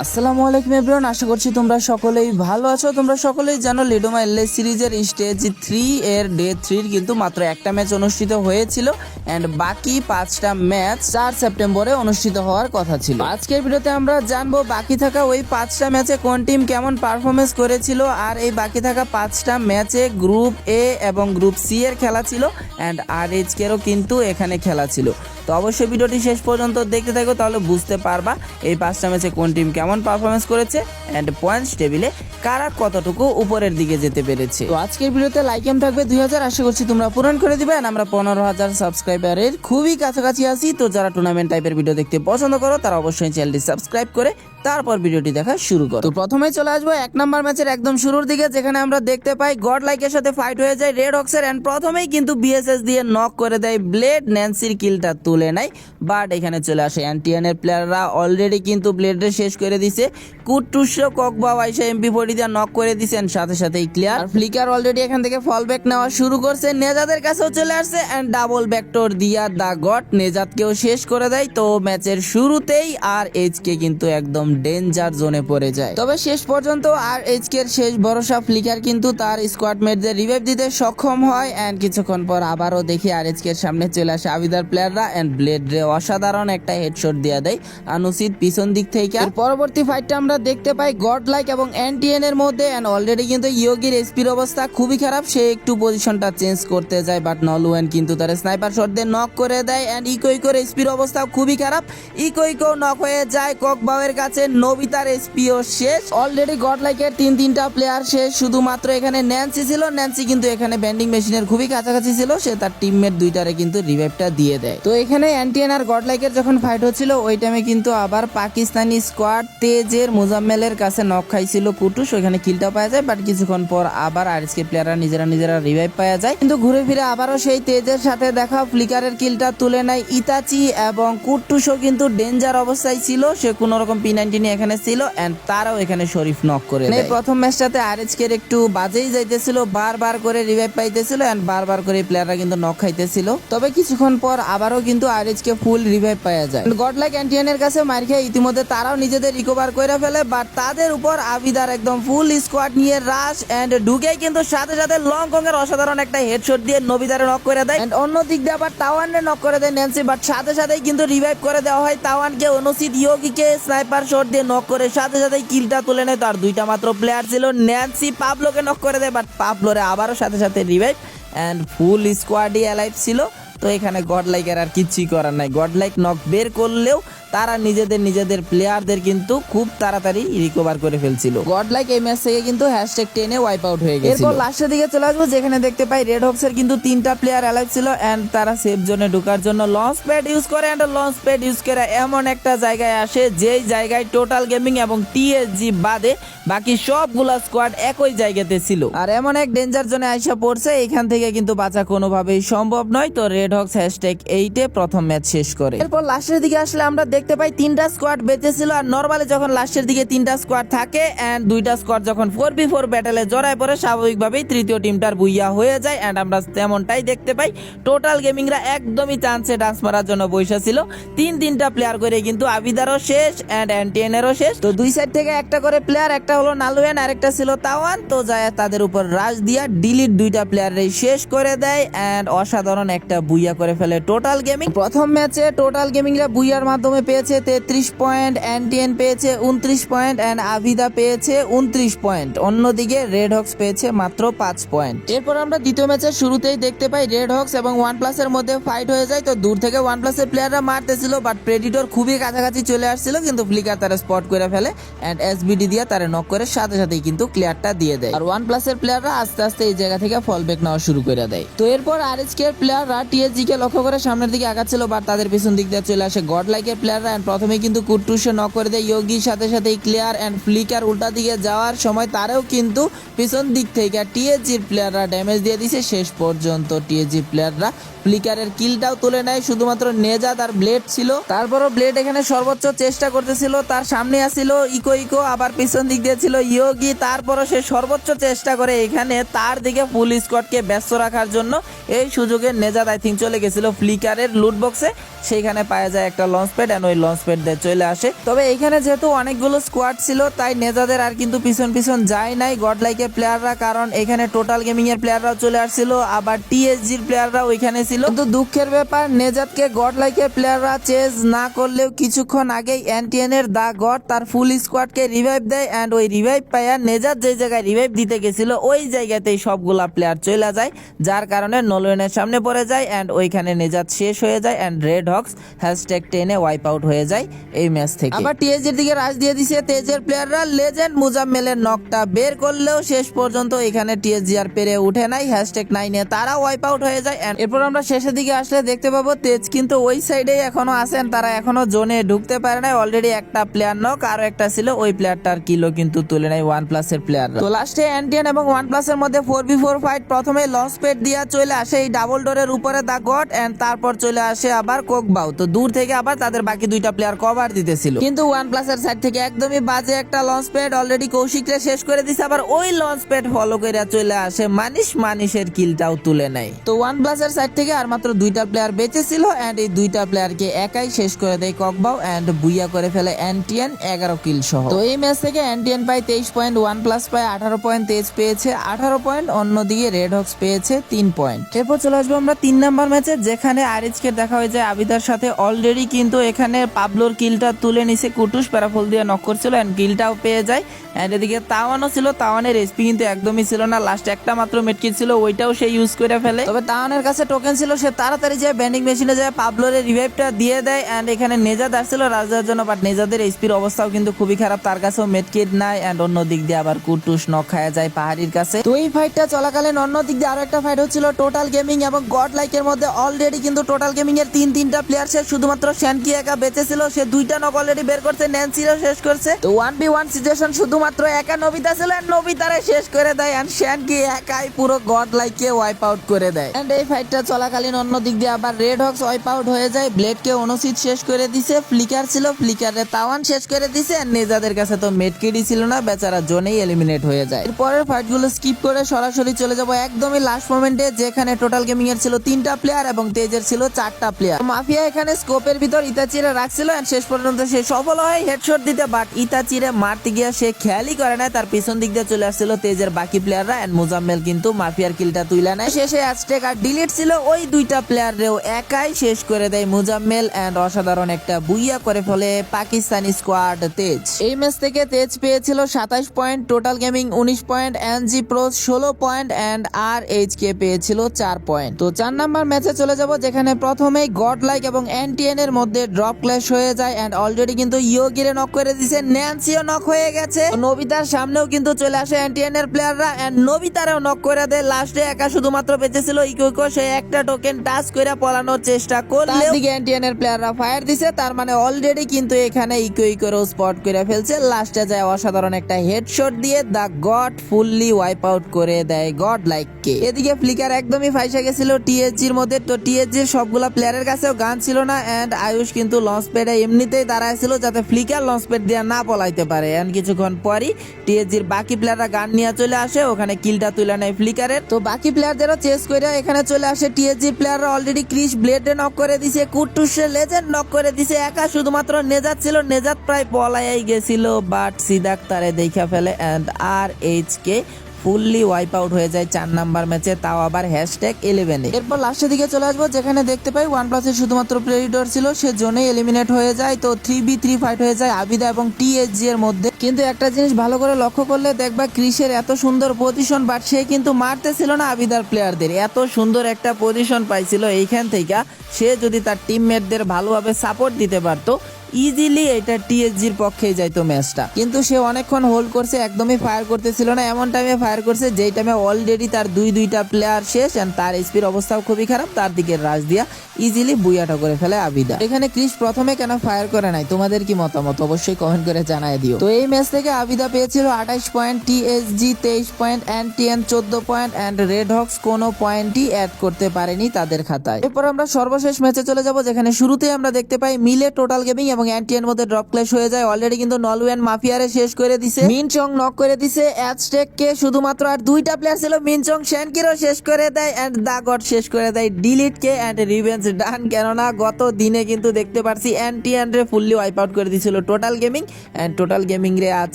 আসসালামু আলাইকুম এভরিওয়ান, আশা করছি তোমরা সকলেই ভালো আছো। তোমরা সকলেই জানো লিডোমা এলএস সিরিজের স্টেজ থ্রি এর ডে থ্রির কিন্তু মাত্র একটা ম্যাচ অনুষ্ঠিত হয়েছিল অ্যান্ড বাকি পাঁচটা ম্যাচ চার সেপ্টেম্বরে অনুষ্ঠিত হওয়ার কথা ছিল। আজকের ভিডিওতে আমরা জানব বাকি থাকা ওই পাঁচটা ম্যাচে কোন টিম কেমন পারফরমেন্স করেছিল আর এই বাকি থাকা পাঁচটা ম্যাচে গ্রুপ এ এবং গ্রুপ সি এর খেলা ছিল অ্যান্ড আর এইচকেরও কিন্তু এখানে খেলা ছিল। তো অবশ্যই ভিডিওটি শেষ পর্যন্ত দেখতে থাকো, তাহলে বুঝতে পারবা এই পাঁচটা ম্যাচে কোন টিম কেমন পারফরমেন্স করেছে অ্যান্ড পয়েন্টস টেবিলে কারা কতটুকু উপরের দিকে যেতে পেরেছে। তো আজকের ভিডিওতে লাইক এম থাকবে দুই হাজার, আশা করছি তোমরা পূরণ করে দিবে আমরা পনেরো হাজার সাবস্ক্রাইবারের খুবই কাছাকাছি আছি। তো যারা টুর্নামেন্ট টাইপের ভিডিও দেখতে পছন্দ করো, তারা অবশ্যই চ্যানেলটি সাবস্ক্রাইব করে তারপর ভিডিওটি দেখা শুরু করো। তো প্রথমেই চলে আসব এক নম্বর ম্যাচের একদম শুরুর দিকে, যেখানে আমরা দেখতে পাই গড লাইকের সাথে ফাইট হয়ে যায় রেড হক্সের এন্ড প্রথমেই কিন্তু বিএসএস দিয়ে নক করে দেয় ব্লেড ন্যান্সির কিলটা তুলে নেয়। বাট এখানে চলে আসে অ্যান্টিয়ানের প্লেয়াররা অলরেডি কিন্তু ব্লেডে শেষ করে দিছে। কুটুসো ককবা ওয়াইসা এমপি ফোর্টি দিয়ে নক করে দিছেন, সাথে সাথেই ক্লিয়ার ফ্লিকার অলরেডি এখান থেকে ফল ব্যাক নেওয়া শুরু করছে। নেজাদের কাছেও চলে আসছে এন্ড ডাবল ব্যাকটোর দিয়া দা গট নেজাদকেও শেষ করে দেয়। তো ম্যাচের শুরুতেই আর এইচকে কিন্তু একদম ডেঞ্জার জোনে পড়ে যায়। তবে শেষ পর্যন্ত আর এইচকে এর শেষ ভরসা ফ্লিকার কিন্তু তার স্কোয়াড মেটদের রিভাইভ দিতে সক্ষম হয় এন্ড কিছুক্ষণ পর আবারও দেখি আর এর সামনে চলে আসে আবিদার প্লেয়াররা এন্ড ব্লেড রে অসাধারণ একটা হেডশট দেয়া দেয় আনুসিদ পিছন দিক থেকে। এর পরবর্তী ফাইটটা আমরা দেখতে পাই গড লাইক এবং এনটিএন এর মধ্যে এন্ড অলরেডি কিন্তু ইয়োগির এসপির অবস্থা খুবই খারাপ, সে একটু পজিশনটা চেঞ্জ করতে যায় বাট নলওয়েন কিন্তু তার স্নাইপার শট দিয়ে নক করে দেয় এন্ড ইকো ইকোর এসপির অবস্থা খুবই খারাপ। ইকো ইকো নক হয়ে যায় ককবাওয়ের কাছে নবিতার এসপিও শেষ। অলরেডি গড লাইকের তিন তিনটা প্লেয়ার শেষ। শুধুমাত্র এখানে ন্যান্সি ছিল। ন্যান্সি কিন্তু এখানে ব্যান্ডিং মেশিনের খুবই কাছাকাছি ছিল। সে তার টিমমেট দুইটারে কিন্তু রিভাইভটা দিয়ে দেয়। তো এখানে অ্যান্টিএন আর গড লাইকের যখন ফাইট হচ্ছিল, ওই টাইমে কিন্তু আবার পাকিস্তানি স্কোয়াড তেজের মোজাম্মেলের কাছে নক খাইছিল কুটুস ওইখানে কিলটা পাওয়া যায় বাট কিছুক্ষণ পর আবার আরএসকে প্লেয়াররা নিজেরা নিজেরা রিভাইভ পাওয়া যায়। কিন্তু ঘুরে ফিরে আবারও সেই তেজের সাথে দেখা ফ্লিকারের কিলটা তুলে নেয় ইতাচি এবং কুটুসও কিন্তু ডেঞ্জার অবস্থায় ছিল। সে কোনো রকম পি নাইনটিন এখানে ছিল এন্ড তারাও এখানে শরীফ নক করে দেয়। প্রথম ম্যাচটাতে আরএচকে একটু বাজেই যাইতেছিল বারবার করে রিভাইভ পাইতেছিল এন্ড বারবার করে প্লেয়াররা কিন্তু নক খাইতেছিল। তবে কিছুক্ষণ পর আবারও কিন্তু আরএচকে ফুল রিভাইভ পাওয়া যায়। গড লাইক অ্যান্টিয়ানের কাছে মার খেয়ে ইতিমধ্যে তারাও নিজেদের রিকভার করে ফেলে বাট তাদের উপর আবিদার একদম ফুল স্কোয়াড নিয়ে রাশ এন্ড ঢুকে কিন্তু সাথে সাথে লং কং এর অসাধারণ একটা হেডশট দিয়ে নবিদারে নক করে দেয়। এন্ড অন্য দিক দিয়ে আবার তাওয়ানে নক করে দেয় ন্যান্সি বাট সাথে সাথেই কিন্তু রিভাইভ করে দেওয়া হয় তাওয়ানকে অনুচিত ইয়োগিকে স্নাইপার শট দিয়ে নক করে সাথে সাথে কিলটা তুলে নেয়। তার দুইটা মাত্র প্লেয়ার ছিল। ন্যান্সি পাবলোকে নক করে দেয় বাট পাবলোরে আবারও সাথে সাথে রিভাইভ অ্যান্ড ফুল স্কোয়াডই অ্যালাইভ ছিল। তো এখানে গড লাইকের আর কিচ্ছুই করার নাই। গড লাইক নক বের করলেও তারা নিজেদের নিজেদের প্লেয়ারদের কিন্তু খুব তাড়াতাড়ি রিকভার করে ফেলছিল। গড লাইক এই ম্যাচ থেকে কিন্তু হ্যাশট্যাগ টেনে ওয়াইপ আউট হয়ে গেছিল। এরপর লাস্টের দিকে চলে আসব যেখানে দেখতে পাই রেড হক্স এর কিন্তু তিনটা প্লেয়ার অ্যালাইভ ছিল এন্ড তারা সেফ জোনে ঢোকার জন্য লঞ্চ প্যাড ইউজ করে এন্ড লঞ্চ প্যাড ইউজ করে এমন একটা জায়গায় আসে যেই জায়গায় টোটাল গেমিং এবং টিএসজি বাদে বাকি সবগুলা স্কোয়াড একই জায়গাতে ছিল। আর এমন এক ডেঞ্জার জোনে আইসা পড়ছে এখান থেকে কিন্তু বাঁচা কোনোভাবেই সম্ভব নয়। তো রেড হক্স হ্যাশট্যাগ এইটে প্রথম ম্যাচ শেষ করে। এরপর লাস্টের দিকে আসলে আমরা দেখতে পাই তিনটা স্কোয়াড বেঁচে ছিল আর নর্মালি যখন লাস্টের দিকে তিনটা স্কোয়াড থাকে এন্ড দুইটা স্কোয়াড যখন ফোর বি ফোর ব্যাটেলে জড়ায় পড়ে, স্বাভাবিকভাবেই তৃতীয় টিমটার বুইয়া হয়ে যায় এন্ড আমরা তেমনটাই দেখতে পাই। টোটাল গেমিংরা একদমই চান্সে ডান্স মারার জন্য বৈশা ছিল। তিন তিনটা প্লেয়ার করে কিন্তু আবিদারও শেষ এন্ড অ্যান্টিএনেরও শেষ। তো দুই সাইড থেকে একটা করে প্লেয়ার একটা হলো নালুয়েন আর একটা ছিল তাওয়ান। তো যায় তাদের উপর রাজ দিয়া ডিলিট দুইটা প্লেয়ারের শেষ করে দেয় এন্ড অসাধারণ একটা বুইয়া করে ফেলে। টোটাল গেমিং প্রথম ম্যাচে টোটাল গেমিংরা বুইয়ার মাধ্যমে পেয়েছে তেত্রিশ পয়েন্ট এনটিএন পেয়েছে উনত্রিশ পয়েন্ট এন্ড আভিদা পেয়েছে উনত্রিশ পয়েন্ট। অন্যদিকে রেড হক্স পেয়েছে মাত্র পাঁচ পয়েন্ট। এরপর আমরা দ্বিতীয় ম্যাচের শুরুতেই দেখতে পাই রেড হক্স এবং ওয়ান প্লাসের মধ্যে ফাইট হয়ে যায়। তো দূর থেকে ওয়ান প্লাসের প্লেয়াররা মারতেছিল বাট প্রেডিটর খুবই কাছাকাছি চলে আসছিল, কিন্তু ফ্লিকার তারা স্পট করে ফেলে এন্ড এসবিডি দিয়ে তারা নক করে সাথে সাথেই কিন্তু ক্লিয়ারটা দিয়ে দেয়। আর ওয়ান প্লাসের প্লেয়াররা আস্তে আস্তে এই জায়গা থেকে ফল ব্যাক নেওয়া শুরু করে দেয়। তো এরপর আর কে প্লেয়াররা টিএসজি কে লক্ষ্য করে সামনের দিকে আগাচ্ছিল, বাট তাদের পিছন দিক দিয়ে চলে আসে গড লাইকের প্লেয়াররা এন্ড প্রথমে কিন্তু কুট্টুসে নক করে দেয় ইয়োগির সাথে সাথেই ক্লিয়ার এন্ড ফ্লিকার উল্টা দিকে যাওয়ার সময় তারাও কিন্তু পিছন দিক থেকে টিএসজির প্লেয়াররা ড্যামেজ দিয়ে দিছে। শেষ পর্যন্ত টিএসজি প্লেয়াররা ফ্লিকারের কিলটাও তুলে নেয়। শুধুমাত্র নেজাদ আর ব্লেড ছিল। তারপরও ব্লেড এখানে সর্বোচ্চ চেষ্টা করতেছিল। তার সামনে আসছিল ইকো ইকো আবার পিছন দিক দিয়ে ছিল ইয়োগি তারপরও সে সর্বোচ্চ চেষ্টা করে এখানে। তার দিকে ফুল স্কোয়াডকে ব্যস্ত রাখার জন্য এই সুযোগে নেজাদ আই থিঙ্ক চলে গেছিল ফ্লিকারের লুট বক্সে সেইখানে পাওয়া যায় একটা লঞ্চ প্যাড অ্যান্ড ওই লঞ্চ প্যাড দিয়ে চলে আসে। তবে এখানে যেহেতু অনেকগুলো স্কোয়াড ছিল, তাই নেজাদের আর কিন্তু পিছন পিছন যায় নাই গড লাইকের প্লেয়াররা কারণ এখানে টোটাল গেমিং এর প্লেয়াররাও চলে আসছিল, আবার টিএসজির প্লেয়াররা ওইখানে ছিল। কিন্তু দুঃখের ব্যাপার, নেজাদকে গড লাইকের প্লেয়াররা চেজ না করলেও কিছুক্ষণ আগেই এনটিএন এর দা গড তার ফুল স্কোয়াডকে রিভাইভ দেয় অ্যান্ড ওই রিভাইভ পাইয়া নেজাদ যে জায়গায় রিভাইভ দিতে গেছিল, ওই জায়গাতেই সবগুলা প্লেয়ার চলে যায়, যার কারণে নলওয়েনের সামনে পড়ে যায় অ্যান্ড ওইখানে নেজাত শেষ হয়ে যায় অ্যান্ড রেড হক্স হ্যাশট্যাগ টেনে ওয়াইপ আউট হয়ে যায় এই ম্যাচ থেকে। আবার টিএজের দিকে রাশ দিয়ে দিছে তেজের প্লেয়াররা লেজেন্ড মুজাম্মেলের নকটা বের করলেও শেষ পর্যন্ত এখানে টিএসজি আর পেরে উঠে নাই। হ্যাশট্যাগ নাইনে তারা ওয়াইপ আউট হয়ে যায় এরপর আমরা শেষের দিকে আসলে দেখতে পাবো তেজ কিন্তু ওই সাইডেই এখনও আছেন। তারা এখনও জোনে ঢুকতে পারে নাই। অলরেডি একটা প্লেয়ার নক আরও একটা ছিল। ওই প্লেয়ারটার কিলো কিন্তু তুলে নেয় ওয়ান প্লাসের প্লেয়ার তো লাস্টে এনটিএন এবং ওয়ান প্লাসের মধ্যে ফোর বি ফোর ফাইট প্রথমে লঞ্চ পেড দিয়া চলে আসে। এই ডাবল ডোরের উপরে গট এন্ড তারপর চলে আসে আবার কোকবাউ। তো দূর থেকে আবার তাদের বাকি দুইটা প্লেয়ার কভার দিতেছিল। কিন্তু ওয়ান প্লাসের সাইড থেকে একদমই বাজে একটা লঞ্চ প্যাড অলরেডি কৌশিকরে শেষ করে দিছে, আবার ওই লঞ্চ প্যাড ফলো করে চলে আসে মানিস মানিসের কিলটাও তুলে নেয়। তো ওয়ান প্লাসের সাইড থেকে আর মাত্র দুইটা প্লেয়ার বেঁচে ছিল এন্ড এই দুইটা প্লেয়ারকে একাই শেষ করে দেয় ককবাউ এন্ড বুইয়া করে ফেলে এনটিএন এগারো কিল সহ। তো এই ম্যাচ থেকে এনটিএন পায় তেইশ পয়েন্ট ওয়ান প্লাস পায় আঠারো পয়েন্ট তেজ পেয়েছে, আঠারো পয়েন্ট অন্যদিকে রেড হক্স পেয়েছে তিন পয়েন্ট এরপর চলে আসব আমরা তিন নাম্বার ম্যাচে যেখানে আরিজকে দেখা হয়ে যায় আবিদার সাথে অলরেডি কিন্তু এখানে পাবলোর কিলটা তুলে নিছে কুটুস। প্যারাফল দিয়ে নক করছিল এন্ড কিলটাও পেয়ে যায়। এন্ড এদিকে তাওয়ানও ছিল, তাওয়ানের এসপি কিন্তু একদমই ছিল না। লাস্ট একটা মাত্র মেটকিট ছিল, ওইটাও সে ইউজ করে ফেলে। তবে তাওয়ানের কাছে টোকেন ছিল, সে তাড়াতাড়ি যায় ব্যান্ডিং মেশিনে যায়, পাবলোর রিভাইভটা দিয়ে দেয়। এন্ড এখানে নেজাদ আসছিল, রাজার জন্য বাট নেজাদের এসপির অবস্থাও কিন্তু খুবই খারাপ। তার কাছেও মেটকিট নাই অ্যান্ড অন্য দিক দিয়ে আবার কুটুস নক খায়া যায় পাহাড়ির কাছে। তো এই ফাইটটা চলাকালীন অন্য দিক দিয়ে আরও একটা ফাইট হচ্ছিল টোটাল গেমিং এবং গড লাইকের মধ্যে অলরেডি কিন্তু টোটাল গেমিং এর তিন, তিনটা প্লেয়ার সে শুধুমাত্র শ্যানকি একা বেঁচে ছিল সে দুইটা নক অলরেডি বের করছে ন্যান্সিরও শেষ করছে। তো ওয়ান বি ওয়ান সিচুয়েশন শুধুমাত্র একা নবিতা ছিল নবিতারে শেষ করে দেয় এন্ড শ্যানকি একাই পুরো গড লাইককে ওয়াইপ আউট করে দেয়। এন্ড এই ফাইটটা চলাকালীন অন্য দিক দিয়ে আবার রেড হক্স ওয়াইপ আউট হয়ে যায় ব্লেডকে অনুচিত শেষ করে দিছে ফ্লিকার ছিল ফ্লিকারে তাওয়ান শেষ করে দিছে নেজাদের কাছে তো মেটকিডি ছিল না, বেচারা জোনেই এলিমিনেট হয়ে যায়। এরপরের ফাইটগুলো স্কিপ করে সরাসরি চলে যাব একদমই লাস্ট মোমেন্টে যেখানে টোটাল গেমিং এর ছিল তিনটা প্লেয়ার এবং তেজের ছিল চারটা প্লেয়ার মাফিয়া এখানে স্কোপের ভিতর ইতাচিরে রাখছিল শেষ পর্যন্ত সে সফল হয় হেডশট দিতে বাট ইতাচিরে মারতে গিয়ে সে খেয়ালই করে না তার পিছন দিক দিয়ে চলে আসছিল তেজের বাকি প্লেয়াররা এন্ড মুজাম্মেল কিন্তু মাফিয়ার কিলটা তুইলা নেয় শেষে অ্যাজটেক আর ডিলিট ছিল, ওই দুইটা প্লেয়াররেও একাই শেষ করে দেয় মুজাম্মেল এন্ড অসাধারণ একটা বুইয়া করে ফেলে পাকিস্তানি স্কোয়াড তেজ। এই ম্যাচ থেকে তেজ পেয়েছিল সাতাশ পয়েন্ট টোটাল গেমিং উনিশ পয়েন্ট এনজি প্রো ষোলো point and R H K পেয়েছিল চার পয়েন্ট তো চার নাম্বার ম্যাচে চলে যাব, যেখানে প্রথমেই গড লাইক এবং এনটিএন এর মধ্যে ড্রপ ক্ল্যাশ হয়ে যায় এন্ড অলরেডি কিন্তু ইয়োগিরে নক করে দিছে ন্যান্সিও নক হয়ে গেছে। নবিতার সামনেও কিন্তু চলে আসে এনটিএন এর প্লেয়াররা এন্ড নবিতারেও নক করে দেয়। লাস্টে একা শুধুমাত্র বেঁচেছিল ইকোইকো সে একটা টোকেন টাচ করে পলানোর চেষ্টা করলে দিকে এনটিএন এর প্লেয়াররা ফায়ার দিছে, তার মানে অলরেডি কিন্তু এখানে ইকো ইকোরও স্পট করে ফেলছে। লাস্টে যায় অসাধারণ একটা হেডশট দিয়ে the God fully wipe out করে দেয় গড লাইক কে এদিকে ফ্লিকার একদমই ফাইসা গেছিল টিএসজির মধ্যে টিএসজির সবগুলা প্লেয়ারের কাছেও গান ছিল না এন্ড আয়ুষ কিন্তু লঞ্চ প্যাডে এমনিতেই দাঁড়ায় ছিল যাতে ফ্লিকার লঞ্চ প্যাড দিয়ে না পলাইতে পারে। এন্ড কিছুক্ষণ পরই টিএসজির বাকি প্লেয়াররা গান নিয়ে চলে আসে, ওখানে কিলটা তুলে নেয় ফ্লিকারের তো বাকি প্লেয়ারদেরও চেস করে এখানে চলে আসে টিএসজির প্লেয়াররা অলরেডি ক্রিস ব্লেডে নক করে দিছে কুটুসে লেজেন্ড নক করে দিছে, একা শুধুমাত্র নেজাত ছিল নেজাত প্রায় পলাইয়াই গেছিল বাট সিদাক তারে দেখা ফেলে and R H K fully wipe out হয়ে যায় চার নাম্বার ম্যাচে, তাও আবার হ্যাশট্যাগ ইলেভেনে এরপর লাস্টের দিকে চলে আসব, যেখানে দেখতে পাই ওয়ান প্লাসের শুধুমাত্র প্রেডিটর ছিল সে জোনে এলিমিনেট হয়ে যায়। তো থ্রি বি থ্রি ফাইট হয়ে যায় আবিদা এবং টিএসজি এর মধ্যে। কিন্তু একটা জিনিস ভালো করে লক্ষ্য করলে, দেখবা ক্রিসের এত সুন্দর পজিশন বাট সে কিন্তু মারতেছিল না আবিদার প্লেয়ারদের এত সুন্দর একটা পজিশন পাইছিল এইখান থেকে। সে যদি তার টিমমেটদের ভালোভাবে সাপোর্ট দিতে পারতো ইজিলি এটা টিএসজির পক্ষেই যাইতো ম্যাচটা। কিন্তু সে অনেকক্ষণ হোল্ড করছে, একদমই ফায়ার করতেছিল না। এমন টাইমে ফায়ার করছে, যেই টাইমে অলরেডি তার দুই, দুইটা প্লেয়ার শেষ এন্ড তার স্পির অবস্থাও খুবই খারাপ, তার দিকে রাশ দিয়া ইজিলি বুইয়াটা করে ফেলে আবিদা। এখানে ক্রিস প্রথমে কেন ফায়ার করে নাই? তোমাদের কি মতামত? অবশ্যই কমেন্ট করে জানাই দিও। তো এই ম্যাচ থেকে আবিদা পেয়েছিল আঠাইশ পয়েন্ট টিএসজি তেইশ পয়েন্ট এন্ড টিএন চোদ্দ পয়েন্ট এন্ড রেড হক্স কোনো পয়েন্টই অ্যাড করতে পারেনি তাদের খাতায়। এরপর আমরা সর্বশেষ ম্যাচে চলে যাব, যেখানে শুরুতে আমরা দেখতে পাই মিলে টোটাল গেমিং এবং এবং অ্যান্টিএর মধ্যে ড্রপ ক্লেশ হয়ে যায়। অলরেডি কিন্তু নলওয়েন মাফিয়ারে শেষ করে দিছে। মিনচং নক করে দিছে। অ্যাজটেক কে শুধুমাত্র আর দুইটা প্লেয়ার ছিল। মিনচং শ্যানকিরও শেষ করে দেয় এন্ড দা গড শেষ করে দেয় ডিলিট কে এন্ড রিভেঞ্জ ডান কেননা গত দিনে কিন্তু দেখতে পারছি অ্যান্টি অ্যান্ড্রে ফুললি ওয়াইপ আউট করে দিয়েছিল total gaming and total gaming রে আজ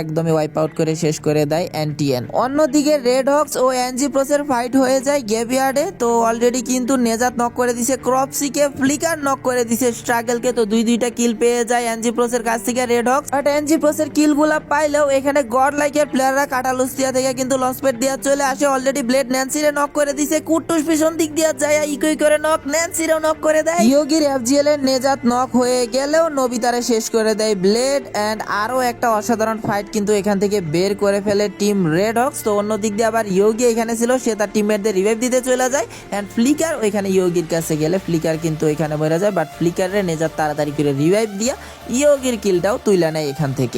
একদমই ওয়াইপ আউট করে শেষ করে দেয় অ্যান্টিএন অন্যদিকে রেড হক্স ও এনজি প্রসের ফাইট হয়ে যায় গেভিয়ার্ডে তো অলরেডি কিন্তু নেজাত নক করে দিছে। ক্রপসিকে ফ্লিকার নক করে দিছে। স্ট্রাগলকে তো দুই দুইটা কিল পেয়ে যায় এনজি প্রোসের কাছ থেকে রেড হক বাট এনজি প্রোসের কিলগুলা পাইলেও এখানে গড লাইকের প্লেয়াররা কাটালুস্তিয়া থেকে কিন্তু লসপেট দিয়া চলে আসে। অলরেডি ব্লেড ন্যান্সিরে নক করে দিছে। কুটুস পিছন দিক দিয়া যায়। ইকুই করে নক ন্যান্সিরও নক করে দেয়। ইয়োগির এফজিএল এর নেজাত নক হয়ে গেলেও নবিতারে শেষ করে দেয় ব্লেড এন্ড আরও একটা অসাধারণ ফাইট কিন্তু এখান থেকে বের করে ফেলে টিম রেড হক্স তো অন্য দিক দিয়ে আবার ইয়োগি এখানে ছিল, সে তার টিমমেটদের রিভাইভ দিতে চলে যায়। এন্ড ফ্লিকার ওইখানে ইয়োগির কাছে গেলে ফ্লিকার কিন্তু এখানে মরে যায়। বাট ফ্লিকারের নেজাত তাড়াতাড়ি করে রিভাইভ দিয়া ইয়োগির কিলটাও নেয় এখান থেকে।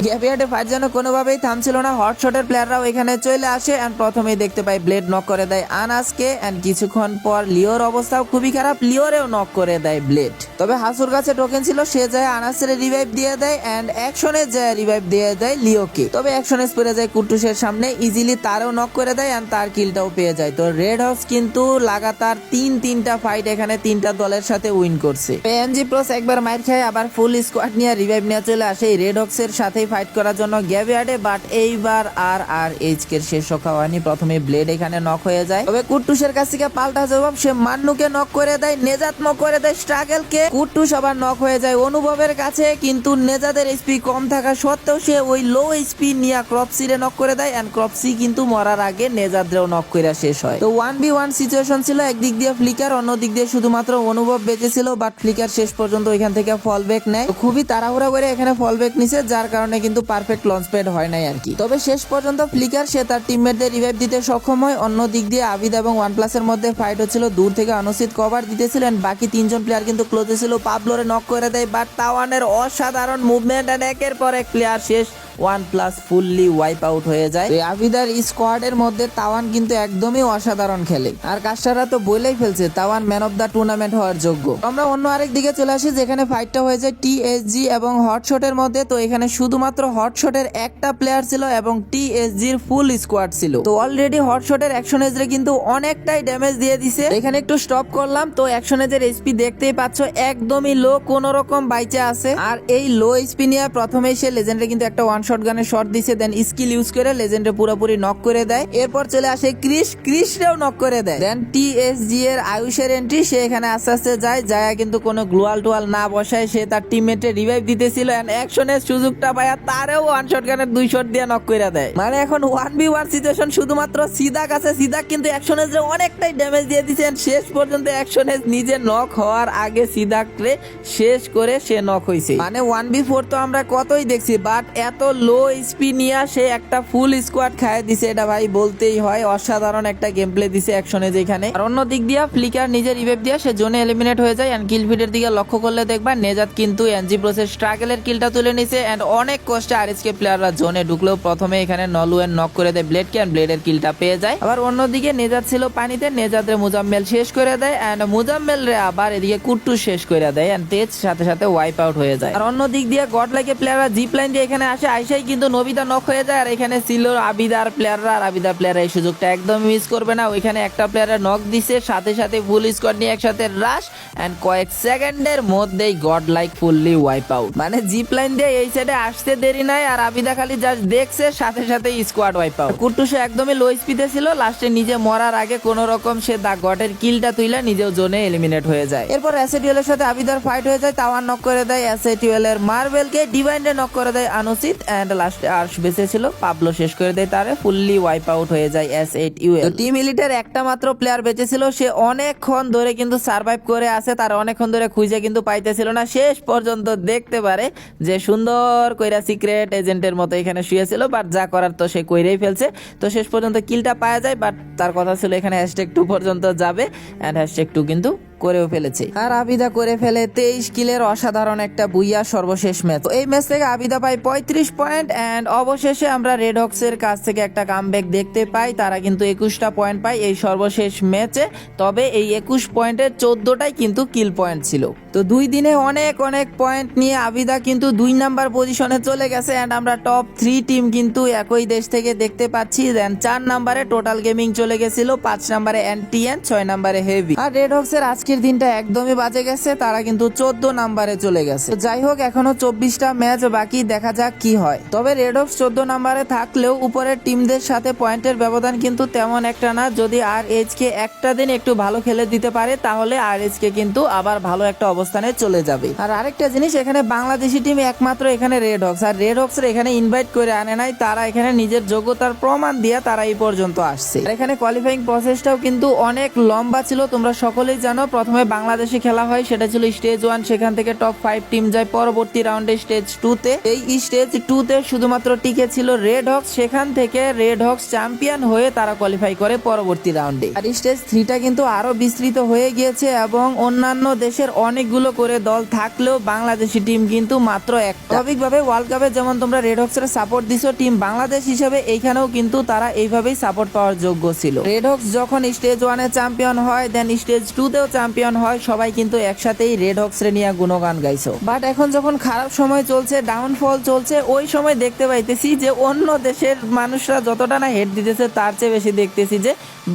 ফাইট যেন কোনোভাবেই থামছিল না হট শটের প্লেয়াররাও এখানে চলে আসে এন্ড প্রথমেই দেখতে পাই ব্লেড নক করে দেয় আনাসকে এন্ড কিছুক্ষণ পর লিওর অবস্থাও খুবই খারাপ, লিওরেও নক করে দেয় ব্লেড তবে হাসুর কাছে টোকেন ছিল, সে যায় আনাসের রিভাইভ দিয়ে দেয় এন্ড অ্যাকশনে যায় রিভাইভ দিয়ে দেয় লিওকে। তবে অ্যাকশনে পড়ে যায় কুটুসের সামনে ইজিলি তারও নক করে দেয় এন্ড তার কিলটাও পেয়ে যায়। তো রেড হাউস কিন্তু লাগাতার তিন তিনটা ফাইট এখানে তিনটা দলের সাথে উইন করছে। এনজি প্রস একবার মাইর খায়, আবার ফুল স্কোয়াড নিয়ে রিভাইভ নিয়ে চলে আসে। এই রেড সাথেই ফাইট করার জন্য গ্যাভিয়ার্ডে বাট এইবার আর আর এইচ কে শেষ রক্ষা হয়নি। প্রথমে ব্লেড এখানে নক হয়ে যায়। তবে কুট্টুসের কাছ থেকে পাল্টা জবাব সে মান্নুকে নক করে দেয় নেজাত নক করে দেয় স্ট্রাগল কে কুট্টুস আবার নক হয়ে যায় অনুভবের কাছে, কিন্তু নেজাদের এইচপি কম থাকা সত্ত্বেও সে ওই লো এইচপি নিয়ে ক্রপসিরে নক করে দেয় এন্ড ক্রপসি কিন্তু মরার আগে নেজাদরেও নক করে শেষ হয়। তো ওয়ান বি ওয়ান সিচুয়েশন ছিল, একদিক দিয়ে ফ্লিকার অন্য দিক দিয়ে শুধুমাত্র অনুভব বেঁচে ছিল বাট ফ্লিকার শেষ পর্যন্ত এখান থেকে ফল ব্যাক নেয়। তো খুবই তাড়াহুড়া করে এখানে ফল ব্যাক নিছে, যার কারণে কিন্তু পারফেক্ট লঞ্চ প্যাড হয় নাই আর কি। তবে শেষ পর্যন্ত ফ্লিকার সে তার টিমমেটদের রিভাইভ দিতে সক্ষম হয়। অন্য দিক দিয়ে আবিদ এবং ওয়ান প্লাসের মধ্যে ফাইট হচ্ছিল। দূর থেকে অনুচিত কভার দিতেছিলেন। বাকি তিনজন প্লেয়ার কিন্তু ক্লোজে ছিল। পাবলোরে নক করে দেয় বাট তাওয়ানের অসাধারণ মুভমেন্ট একের পর এক প্লেয়ার শেষ। One plus fully wipe out হয়ে যায়। আবিদার স্কোয়াডের মধ্যে তাওয়ান কিন্তু একদমই অসাধারণ খেলে। আর কাস্টাররা তো বলেই ফেলছে, তাওয়ান ম্যান অফ দ্য টুর্নামেন্ট হওয়ার যোগ্য। আমরা অন্য আরেক দিকে চলে আসি, যেখানে ফাইটটা হয়ে যায় টিএসজি এবং হটশটের মধ্যে। তো এখানে শুধুমাত্র হটশটের একটা প্লেয়ার ছিল এবং টিএসজির ফুল স্কোয়াড ছিল। তো অলরেডি হটশটের অ্যাকশন এজরে কিন্তু অনেকটাই ড্যামেজ দিয়ে দিছে। এখানে একটু স্টপ করলাম, তো অ্যাকশন এজের এইচপি দেখতেই পাচ্ছ, একদমই লো কোন রকম বাইচে আছে আর এই লো এইচপি নিয়ে প্রথমেই সে লেজেন্ডে কিন্তু একটা ওয়ান শট গানে শট দিছে দেন স্কিল ইউজ করে লেজেন্ডে পুরোপুরি নক করে দেয়। এরপর চলে আসে ক্রিস ক্রিসরেও নক করে দেয়। দেন টিএসজি এর আয়ুষের এন্ট্রি সে এখানে আস্তে আস্তে যায়। যায় কিন্তু কোনো গ্লোয়াল টুয়াল না বসায়, সে তার টিমমেটে রিভাইভ দিতেছিল। এন্ড অ্যাকশনের সুযোগটা পায়া তারেও ওয়ান শট গানের দুই শট দিয়ে নক করে দেয়। মানে এখন ওয়ান বি ওয়ান সিচুয়েশন শুধুমাত্র সিদাক আছে। সিদাক কিন্তু অ্যাকশনের যে অনেকটাই ড্যামেজ দিয়ে and শেষ পর্যন্ত অ্যাকশনের নিজে নক হওয়ার আগে সিদাক রে শেষ করে সে নক হয়েছে মানে ওয়ান বি ফোর তো আমরা কতই দেখছি বাট এত লো স্পি নিয়ে সে একটা ফুল স্কোয়াড খায় দিছে। এটা ভাই বলতেই হয়, অসাধারণ একটা গেম প্লে দিছে অ্যাকশনে যেখানে। আর অন্য দিক দিয়া ফ্লিকার নিজের রিভেভ দিয়া, সে জোনে এলিমিনেট হয়ে যায়। এন্ড কিল ফিডের দিকে লক্ষ্য করলে দেখবা নেজাত কিন্তু এনজি প্রসেস স্ট্রাগলের কিলটা তুলে নিছে। এন্ড অনেক কষ্টে আরএসকে প্লেয়াররা জোনে ঢুকলেও প্রথমে এখানে নলুয়েন নক করে দেয় ব্লেড ক্যান ব্লেডের কিলটা পেয়ে যায়। আবার অন্যদিকে নেজাত ছিল পানিতে নেজাদের মুজাম্মেল শেষ করে দেয়। এন্ড মুজাম্মেল রে আবার এদিকে কুট্টু শেষ করে দেয়। এন্ড তেজ সাথে সাথে ওয়াইপ আউট হয়ে যায়। আর অন্য দিক দিয়ে গড লাইকে প্লেয়াররা জিপ লাইন দিয়ে এখানে আসে আইসাই কিন্তু নবিতা নক হয়ে যায় আর এখানে ছিল আবিদার প্লেয়াররা আর আবিদার প্লেয়াররা এই সুযোগটা একদম মিস করবে না। ওইখানে একটা প্লেয়ারের নক দিছে, সাথে সাথে ফুল স্কোয়াড নিয়ে একসাথে রাশ এন্ড কয়েক সেকেন্ডের মধ্যেই God like fully wipe out মানে জিপ লাইন দিয়ে এই সাইডে আসতে দেরি নাই আর আবিদা খালি জাস্ট দেখছে, সাথে সাথে স্কোয়াড ওয়াইপ আউট কুট্টুসে একদমই লো স্পিডে ছিল লাস্টে নিজে মরার আগে কোন রকম সে দা গটের কিলটা তুইলা নিজেও জোনে এলিমিনেট হয়ে যায়। এরপর অ্যাসেটিউলের সাথে আবিদার ফাইট হয়ে যায় তাওয়ার নক করে দেয় অ্যাসেটিউলের মার্বেলকে ডিভাইন্ডে নক করে দেয় আনুসিত এন্ড লাস্টে আর্শ বেঁচে ছিল পাবলো শেষ করে দেয় তারে ফুললি ওয়াইপ আউট হয়ে যায় এস এইট ইউএল টিম ইলিটের একটা মাত্র প্লেয়ার বেঁচে ছিল সে অনেকক্ষণ ধরে কিন্তু সার্ভাইভ করে আছে, তার অনেকক্ষণ ধরে খুঁজে কিন্তু পাইতেছিল না। শেষ পর্যন্ত দেখতে পারে যে সুন্দর কইরা সিক্রেট এজেন্টের মতো এখানে শুয়েছিল বাট যা করার তো সে কইরেই ফেলছে। তো শেষ পর্যন্ত কিলটা পাওয়া যায় বাট তার কথা ছিল এখানে হ্যাশট্যাগ টু পর্যন্ত যাবে অ্যান্ড হ্যাশট্যাগ টু কিন্তু করেও ফেলেছে। আর আবিদা করে ফেলে তেইশ কিলের অসাধারণ একটা বুইয়া সর্বশেষ ম্যাচ। এই ম্যাচ থেকে আবিদা পায় পঁয়ত্রিশ পয়েন্ট অ্যান্ড অবশেষে আমরা রেড হক্সের কাছ থেকে একটা কামব্যাক দেখতে পাই। তারা কিন্তু একুশটা পয়েন্ট পায় এই সর্বশেষ ম্যাচে। তবে এই একুশ পয়েন্টের চোদ্দটাই কিন্তু কিল পয়েন্ট ছিল। তো দুই দিনে অনেক অনেক পয়েন্ট নিয়ে আবিদা কিন্তু দুই নাম্বার পজিশনে চলে গেছে অ্যান্ড আমরা টপ থ্রি টিম কিন্তু একই দেশ থেকে দেখতে পাচ্ছি। দেন চার নাম্বারে টোটাল গেমিং চলে গেছিল, পাঁচ নাম্বারে এনটিএন ছয় নাম্বারে হেভি আর রেড হক্সের আজকের দিনটা একদমই বাজে গেছে, তারা কিন্তু চোদ্দ নাম্বারে চলে গেছে। যাই হোক, এখনও চব্বিশটা ম্যাচ বাকি, দেখা যাক কি হয়। তবে রেড হক্স চোদ্দ নাম্বারে থাকলেও উপরের টিমদের সাথে পয়েন্টের ব্যবধান কিন্তু তেমন একটা না। যদি আর কে একটা দিন একটু ভালো খেলে দিতে পারে, তাহলে আর কে কিন্তু আবার ভালো একটা অবস্থানে চলে যাবে। আর আরেকটা জিনিস, এখানে বাংলাদেশি টিম একমাত্র এখানে রেড হক্স আর রেড হক্স এখানে ইনভাইট করে আনে নাই, তারা এখানে নিজের যোগ্যতার প্রমাণ দিয়ে তারা এই পর্যন্ত আসছে। আর এখানে কোয়ালিফাইং প্রসেসটাও কিন্তু অনেক লম্বা ছিল, তোমরা সকলেই জানো প্রথমে বাংলাদেশে খেলা হয়, সেটা ছিল স্টেজ ওয়ান সেখান থেকে টপ ফাইভ টিম যায় পরবর্তী রাউন্ডে স্টেজ টু তে। এই স্টেজ টু তে শুধুমাত্র টিকে ছিল রেড হক্স সেখান থেকে রেড হক্স চ্যাম্পিয়ন হয়ে তারা কোয়ালিফাই করে পরবর্তী রাউন্ডে আর স্টেজ থ্রিটা কিন্তু আরও বিস্তৃত হয়ে গিয়েছে এবং অন্যান্য দেশের অনেকগুলো করে দল থাকলেও বাংলাদেশি টিম কিন্তু মাত্র এক স্বাভাবিকভাবে ওয়ার্ল্ড কাপে যেমন তোমরা রেড হক্সের সাপোর্ট দিছো টিম বাংলাদেশ হিসেবে এইখানেও কিন্তু তারা এইভাবেই সাপোর্ট পাওয়ার যোগ্য ছিল। রেড হক্স যখন স্টেজ ওয়ানে চ্যাম্পিয়ন হয় দেন স্টেজ টু তেও চ্যাম্পিয়ন হয়, সবাই কিন্তু একসাথেই রেড হক্স রে নিয়ে গুণগান গাইছো। বাট এখন যখন খারাপ সময় চলছে ডাউনফল চলছে, ওই সময় দেখতে পাইতেছি যে অন্য দেশের মানুষরা যতটা না হেড দিতেছে, তার চেয়ে বেশি দেখতেছি যে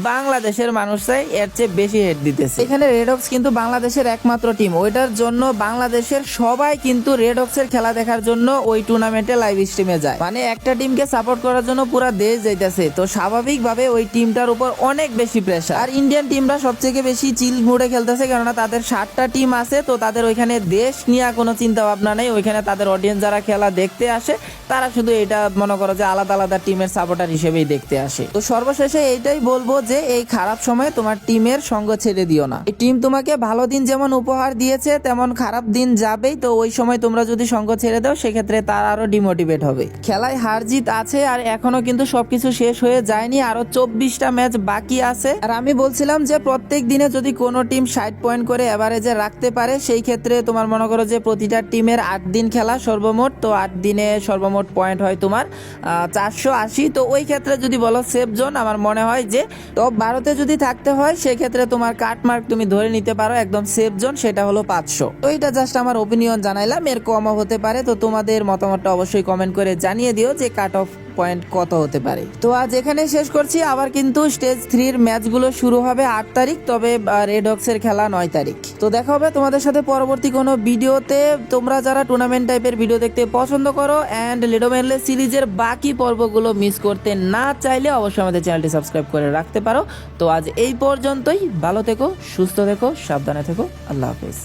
বাংলাদেশের মানুষরাই এর চেয়ে বেশি হেড দিতেছে। এখানে রেড হক্স কিন্তু বাংলাদেশের একমাত্র টিম ওইটার জন্য বাংলাদেশের সবাই কিন্তু রেড হক্সের খেলা দেখার জন্য ওই টুর্নামেন্টে লাইভ স্ট্রিমে যায়। মানে একটা টিমকে সাপোর্ট করার জন্য পুরো দেশ যাইতেছে। তো স্বাভাবিকভাবে ওই টিমটার উপর অনেক বেশি প্রেশার আর ইন্ডিয়ান টিমরা সবথেকে বেশি চিল মুডে খেলতেছে কেননা তাদের সাতটা টিম আছে, তো তাদের ওইখানে দেশ নিয়ে কোনো চিন্তা ভাবনা নেই। ওইখানে তাদের অডিয়েন্স যারা খেলা দেখতে আসে, তারা শুধু এটা মনে করো যে আলাদা আলাদা টিমের সাপোর্টার হিসেবেই দেখতে আসে। তো সর্বশেষে এইটাই বলব যে, এই খারাপ সময়ে তোমার টিমের সঙ্গ ছেড়ে দিও না। এই টিম তোমাকে ভালো দিন যেমন উপহার দিয়েছে, তেমন খারাপ দিন যাবেই। তো ওই সময় তোমরা যদি সঙ্গ ছেড়ে দাও, সেক্ষেত্রে তার আরও ডিমোটিভেট হবে। খেলায় হার জিত আছে আর এখনও কিন্তু সবকিছু শেষ হয়ে যায়নি। আরও চব্বিশটা ম্যাচ বাকি আছে। আর আমি বলছিলাম যে, প্রত্যেক দিনে যদি কোনো টিম ষাট পয়েন্ট করে এভারেজে রাখতে পারে, সেই ক্ষেত্রে তোমার মনে করো যে প্রতিটা টিমের আট দিন খেলা সর্বমোট, তো আট দিনে সর্বমোট পয়েন্ট হয় তোমার চারশো আশি। তো ওই ক্ষেত্রে যদি বলো সেফ জোন আমার মনে হয় যে টপ ভারতে যদি থাকতে হয়, সেক্ষেত্রে তোমার কাটমার্ক তুমি ধরে নিতে পারো একদম সেফ জোন সেটা হলো পাঁচশো। তো এটা জাস্ট আমার ওপিনিয়ন জানাইলাম, এর কমও হতে পারে, তো তোমাদের মতামতটা অবশ্যই কমেন্ট করে জানিয়ে দিও যে কাট অফ পয়েন্ট কত হতে পারে? তো আজ এখানে শেষ করছি। আবার কিন্তু স্টেজ থ্রির ম্যাচগুলো শুরু হবে আট তারিখ, তবে রেড হক্সের খেলা নয় তারিখ। তো দেখা হবে তোমাদের সাথে পরবর্তী কোনো ভিডিওতে। তোমরা যারা টুর্নামেন্ট টাইপের ভিডিও দেখতে পছন্দ করো অ্যান্ড লিডোমেনলে সিরিজের বাকি পর্বগুলো মিস করতে না চাইলে অবশ্যই আমাদের চ্যানেলটি সাবস্ক্রাইব করে রাখতে পারো। তো আজ এই পর্যন্তই। ভালো থেকো, সুস্থ থেকো, সাবধানে থেকো। আল্লাহ হাফেজ।